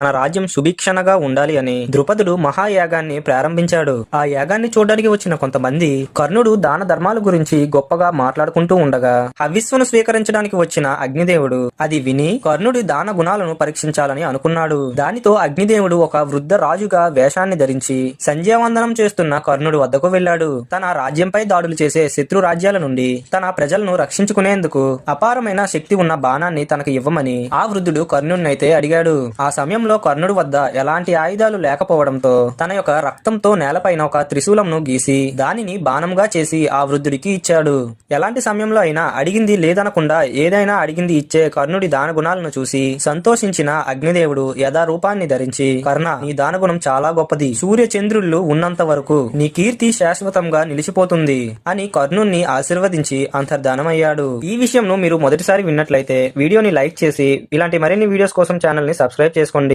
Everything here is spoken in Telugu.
తన రాజ్యం సుభిక్షణగా ఉండాలి అని ద్రుపదుడు మహాయాగాన్ని ప్రారంభించాడు. ఆ యాగాన్ని చూడడానికి వచ్చిన కొంతమంది కర్ణుడు దాన ధర్మాల గురించి గొప్పగా మాట్లాడుకుంటూ ఉండగా హవిస్సును స్వీకరించడానికి వచ్చిన అగ్నిదేవుడు అది విని కర్ణుడి దాన గుణాలను పరీక్షించాలని అనుకున్నాడు. దానితో అగ్నిదేవుడు ఒక వృద్ధ రాజుగా వేషాన్ని ధరించి సంధ్యావందనం చేస్తున్న కర్ణుడు వద్దకు వెళ్ళాడు. తన రాజ్యంపై దాడులు చేసే శత్రు రాజ్యాల నుండి తన ప్రజలను రక్షించుకునేందుకు అపారమైన శక్తి ఉన్న బాణాన్ని తనకు ఇవ్వమని ఆ వృద్ధుడు కర్ణుడినైతే అడిగాడు. ఆ సమయం సమయంలో కర్ణుడు వద్ద ఎలాంటి ఆయుధాలు లేకపోవడంతో తన యొక్క రక్తంతో నేలపైన ఒక త్రిశూలంను గీసి దానిని బాణంగా చేసి ఆ వృద్ధుడికి ఇచ్చాడు. ఎలాంటి సమయంలో అయినా అడిగింది లేదనకుండా ఏదైనా అడిగింది ఇచ్చే కర్ణుడి దాన గుణాలను చూసి సంతోషించిన అగ్నిదేవుడు యథారూపాన్ని ధరించి కర్ణ నీ దానగుణం చాలా గొప్పది. సూర్య చంద్రుళ్ళు ఉన్నంత వరకు నీ కీర్తి శాశ్వతంగా నిలిచిపోతుంది అని కర్ణుణ్ణి ఆశీర్వదించి అంతర్ధానమయ్యాడు. ఈ విషయంను మీరు మొదటిసారి విన్నట్లయితే వీడియోని లైక్ చేసి ఇలాంటి మరిన్ని వీడియోస్ కోసం ఛానల్ని సబ్స్క్రైబ్ చేసుకోండి.